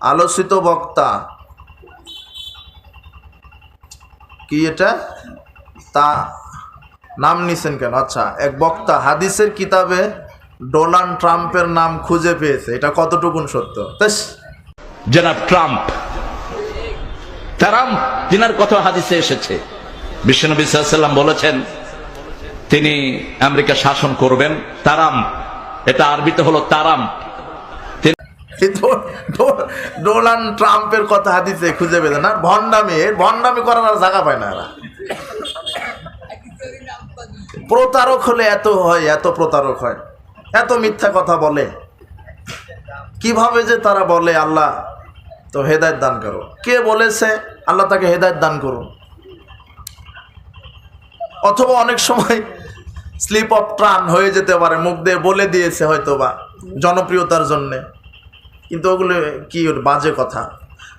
আলোচিত বক্তা। কি এটা? তা নাম নিছেন কেন? আচ্ছা এক বক্তা হাদিসের কিতাবে ডোনাল্ড ট্রাম্পের নাম খুঁজে পেয়েছে। এটা কতটুকুন সত্য? জনাব ট্রাম্প। তারাম তিনার কথা হাদিসে এসেছে। বিশ্বনবী সাল্লাম বলেছেন, তিনি আমেরিকা শাসন করবেন, তারাম। এটা আরবিতে হলো তারাম। ডোনাল্ড ট্রাম্পের কথা হাদিসে খুঁজে পেলেন না? ভণ্ডামি এর ভণ্ডামি করার আর জায়গা পায় না এরা। প্রতারক হলে এত হয়, এত প্রতারক হয়। এত মিথ্যা কথা বলে। কীভাবে যে তারা বলে, আল্লাহ তো হেদায়ত দান করো। কে বলেছে, আল্লাহ তাকে হেদায়ত দান করুন। অথবা অনেক সময় স্লিপ অফ ট্রান হয়ে যেতে পারে, মুখ দিয়ে বলে দিয়েছে হয়তো বা জনপ্রিয়তার জন্যে। কিন্তু ওগুলো কি বাজে কথা?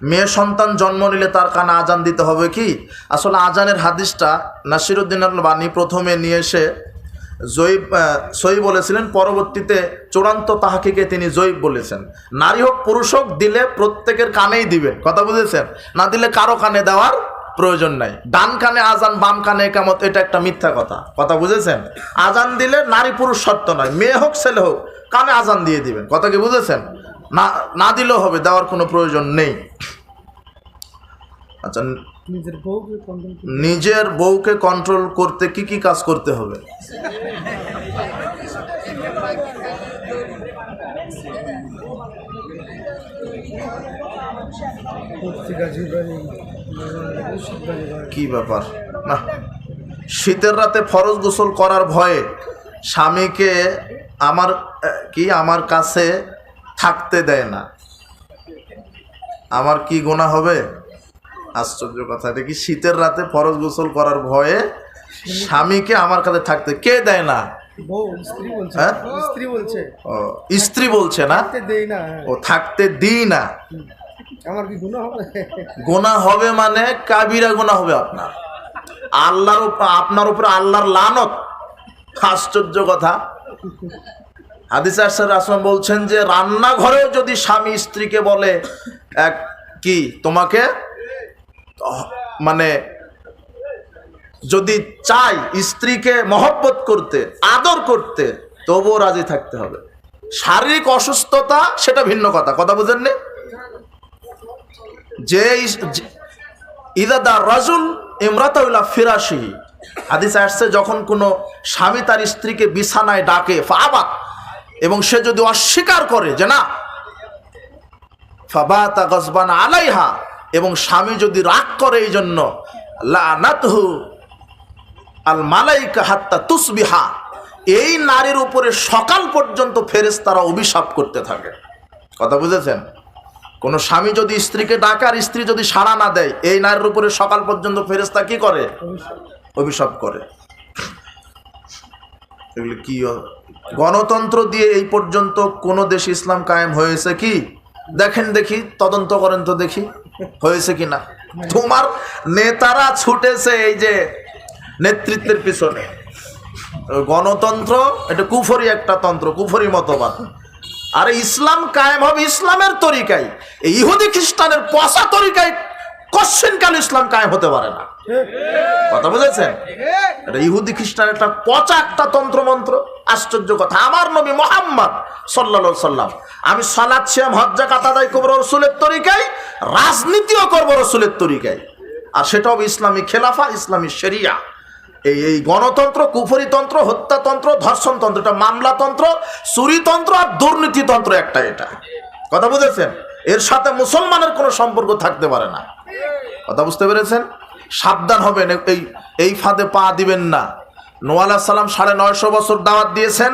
মেয়ে সন্তান জন্ম নিলে তার কানে আজান দিতে হবে কি? আসলে আজানের হাদিসটা নাসিরুদ্দিন বাণী প্রথমে নিয়ে এসে জয়ীব সই বলেছিলেন, পরবর্তীতে চূড়ান্ত তাহাকিকে তিনি জয়ীব বলেছেন। নারী হোক, পুরুষ হোক, দিলে প্রত্যেকের কানেই দিবেন কথা বুঝেছেন? না দিলে কারও কানে দেওয়ার প্রয়োজন নাই। ডান কানে আজান, বাম কানে একামত, এটা একটা মিথ্যা কথা। কথা বুঝেছেন? আজান দিলে নারী পুরুষ সত্য নয়। মেয়ে হোক, ছেলে হোক, কানে আজান দিয়ে দিবেন। কথা কি বুঝেছেন? না না দিলেও হবে দেওয়ার কোনো প্রয়োজন নেই। আচ্ছা নিজের বউকে কন্ট্রোল করতে কি কি কাজ করতে হবে? কি ব্যাপার? না শীতের রাতে ফরজ গোসল করার ভয়ে স্বামীকে আমার কি আমার কাছে থাকতে দেয় না। আমার কি গোনা হবে? আশ্চর্য কথা এটা কি শীতের রাতে ফরজ গোসল করার ভয়ে স্বামীকে আমার কাছে থাকতে কে দেয় না? স্ত্রী বলছে। হ্যাঁ? না। ও থাকতে দিই না। আমার কি গুণ হবে? গোনা হবে মানে কাবিরা গোনা হবে আপনার। আল্লাহর উপর আপনার উপরে আল্লাহর লানত। আশ্চর্য কথা। হাদিস আসার আসলাম বলছেন যে, রান্নাঘরেও যদি স্বামী স্ত্রীকে বলে, এক, কি, তোমাকে মানে যদি চাই স্ত্রীকে মহব্বত করতে, আদর করতে, তবুও রাজি থাকতে হবে। শারীরিক অসুস্থতা, সেটা ভিন্ন কথা কথা বুঝেননি যে ইস- যে- ইদা দা রাজুল ইমরাতাউল্লাহ ফিরাসি হাদিস আসছে, যখন কোনো স্বামী তার স্ত্রীকে বিছানায় ডাকে ফাবাত এবং সে যদি অস্বীকার করে যে না ফাবাতা গজবান আলাইহা এবং স্বামী যদি রাগ করে এই জন্য লানাতহু আল মালাইকা হাত্তা তুসবিহা এই নারীর উপরে সকাল পর্যন্ত ফেরেস তারা অভিশাপ করতে থাকে। কথা বুঝেছেন? কোনো স্বামী যদি স্ত্রীকে ডাকার স্ত্রী যদি সাড়া না দেয় এই নারীর উপরে সকাল পর্যন্ত ফেরেস্তা কি করে? অভিশাপ। করে। এগুলি কি গণতন্ত্র দিয়ে এই পর্যন্ত কোনো দেশ ইসলাম কায়েম হয়েছে কি? দেখেন দেখি, তদন্ত করেন তো দেখি, হয়েছে কি না? তোমার নেতারা ছুটেছে এই যে নেতৃত্বের পিছনে। গণতন্ত্র, এটা কুফরি একটা তন্ত্র, কুফরি মতবাদ। আর ইসলাম কায়েম হবে ইসলামের তরিকায়। ইহুদি খ্রিস্টানের পচা তরিকায় কশ্চিনকাল ইসলাম কায়েম হতে পারে না? কথা বুঝেছেন? এটা ইহুদি, খ্রিস্টান, একটা পচা একটা তন্ত্রমন্ত্র। আশ্চর্য কথা। আমার নবী মোহাম্মদ সাল্লা সাল্লাম আমি সালাদ শ্যাম হজ্জা কাতাদাই করব রসুলের তরিকায়, রাজনীতিও করব রসুলের তরিকায়। আর সেটা হবে ইসলামী খেলাফা, ইসলামী শরিয়া। এই এই গণতন্ত্র কুফরিতন্ত্র হত্যাতন্ত্র ধর্ষণতন্ত্র এটা মামলাতন্ত্র চুরিতন্ত্র আর দুর্নীতিতন্ত্র একটা এটা। কথা বুঝেছেন? এর সাথে মুসলমানের কোনো সম্পর্ক থাকতে পারে না। কথা বুঝতে পেরেছেন? সাবধান হবেন এই এই ফাঁদে পা দিবেন না। নোয়ালা সালাম সাড়ে নয়শো বছর দাওয়াত দিয়েছেন।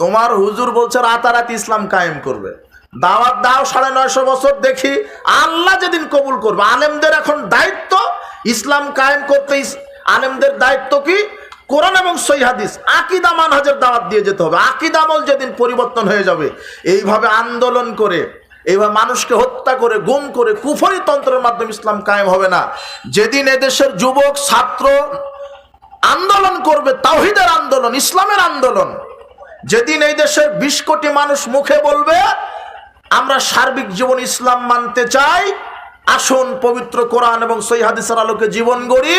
তোমার হুজুর বলছে রাতারাতি ইসলাম কায়েম করবে। দাওয়াত দাও সাড়ে নয়শো বছর, দেখি আল্লাহ যেদিন কবুল করবে। আলেমদের এখন দায়িত্ব ইসলাম কায়েম করতে আলেমদের দায়িত্ব কি? কোরআন এবং সৈহাদিস আকিদা মানহাজের দাওয়াত দিয়ে যেতে হবে। আকিদা আমল যেদিন পরিবর্তন হয়ে যাবে, এইভাবে আন্দোলন করে এইভাবে মানুষকে হত্যা করে, গুম করে কুফরি তন্ত্রের মাধ্যমে ইসলাম কায়েম হবে না। যেদিন এদেশের যুবক, ছাত্র আন্দোলন করবে তাহিদের আন্দোলন, ইসলামের আন্দোলন, যেদিন এই দেশের বিশ কোটি মানুষ মুখে বলবে, আমরা সার্বিক জীবন ইসলাম মানতে চাই, আসুন পবিত্র কোরআন এবং সই হাদিসের আলোকে জীবন গড়ি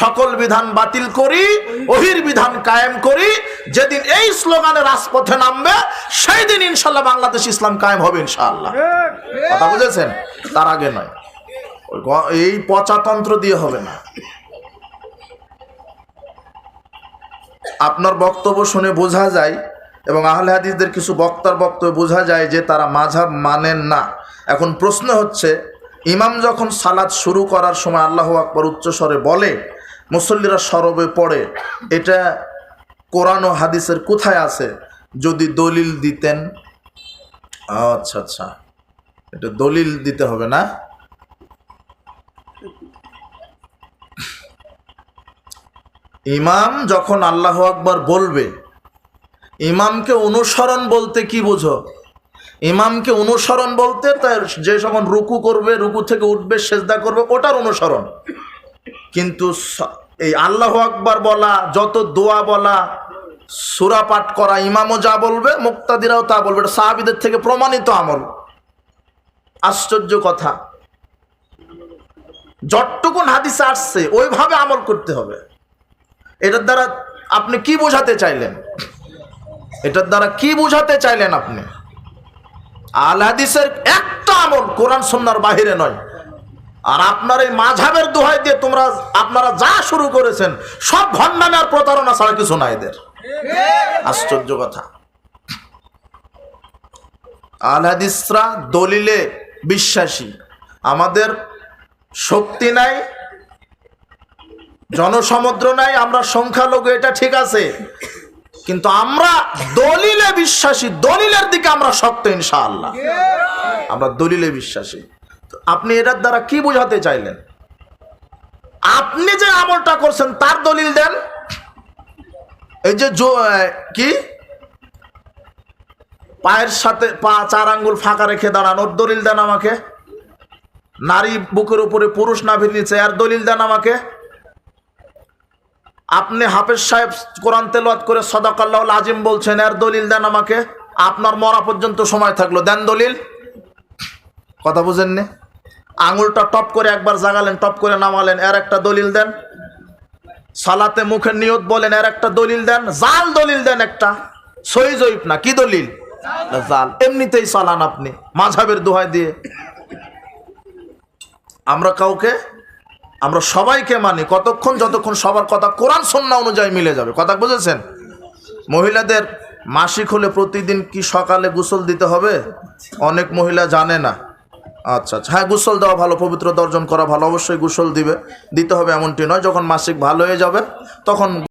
সকল বিধান বাতিল করি ওহির বিধান কায়েম করি, যেদিন এই স্লোগানে রাজপথে নামবে সেই দিন ইনশাল্লাহ বাংলাদেশ ইসলাম কায়েম হবে ইনশাআল্লাহ কথা বুঝেছেন? তার আগে নয়। এই পচাতন্ত্র দিয়ে হবে না। আপনার বক্তব্য শুনে বোঝা যায় এবং আহলে হাদিসদের কিছু বক্তার বক্তব্য বোঝা যায় যে তারা মাঝাব মানেন না। এখন প্রশ্ন হচ্ছে ইমাম যখন সালাদ শুরু করার সময় আল্লাহ আকবর উচ্চস্বরে বলে, মুসল্লিরা সরবে পড়ে, এটা কোরআন ও হাদিসের কোথায় আছে? যদি দলিল দিতেন। আচ্ছা আচ্ছা। এটা দলিল দিতে হবে না? ইমাম যখন আল্লাহ আকবর বলবে, ইমামকে অনুসরণ বলতে কি বুঝো? ইমামকে অনুসরণ বলতে তার যে যখন রুকু করবে, রুকু থেকে উঠবে, সেজদা করবে, ওটার অনুসরণ। কিন্তু এই আল্লাহ আকবর বলা, যত দোয়া বলা, সুরা পাঠ করা, ইমামও যা বলবে, মুক্তাদিরাও তা বলবে, এটা সাহাবিদের থেকে প্রমাণিত আমল। আশ্চর্য কথা। যতটুকুন হাদিসে আসছে, ওইভাবে আমল করতে হবে। এটার দ্বারা আপনি কি বোঝাতে চাইলেন? এটার দ্বারা কি বোঝাতে চাইলেন আপনি? আল হাদিসের একটা আমল কোরআন সন্ন্যার বাহিরে নয়। আর আপনার এই মাঝাবের দোহাই দিয়ে তোমরা, আপনারা যা শুরু করেছেন, সব ভণ্ডামি আর প্রতারণা ছাড়া কিছু না এদের। আশ্চর্য কথা। আল হাদিসরা দলিলে বিশ্বাসী। আমাদের শক্তি নাই, জনসমুদ্র নাই, আমরা সংখ্যালঘু, এটা ঠিক আছে। কিন্তু আমরা দলিলে বিশ্বাসী দলিলের দিকে আমরা শক্ত ইনশাআল্লাহ। আমরা দলিলে বিশ্বাসী। আপনি এটার দ্বারা কি বোঝাতে চাইলেন? আপনি যে আমলটা করছেন তার দলিল দেন। এই যে কি? পায়ের সাথে পা চার আঙ্গুল ফাঁকা রেখে দাঁড়ান ওর দলিল দেন আমাকে। নারী বুকের উপরে পুরুষ নাভির নিচে আর দলিল দেন আমাকে। আপনি হাফেজ সাহেব কোরআন তেলাওয়াত করে সদাকাল্লাহ আজিম বলছেন এর দলিল দেন আমাকে। আপনার মরা পর্যন্ত সময় থাকল। দেন দলিল। কথা বুঝেননি? আঙুলটা টপ করে একবার জাগালেন টপ করে নামালেন এর একটা দলিল দেন। সালাতে মুখের নিয়ত বলেন এর একটা দলিল দেন। জাল দলিল দেন একটা। সই জয়ীফ না কি দলিল? জাল। এমনিতেই চালান আপনি মাঝাবের দোহাই দিয়ে। আমরা কাউকে আমরা সবাইকে মানি, কতক্ষণ যতক্ষণ সবার কথা কোরআন সন্না অনুযায়ী মিলে যাবে। কথা বুঝেছেন? মহিলাদের মাসিক হলে প্রতিদিন কি সকালে গোসল দিতে হবে? অনেক মহিলা জানে না। আচ্ছা আচ্ছা। হ্যাঁ গোসল দেওয়া ভালো, পবিত্র দর্জন করা ভালো, অবশ্যই গোসল দিবে। দিতে হবে এমনটি নয়, যখন মাসিক ভালো হয়ে যাবে, তখন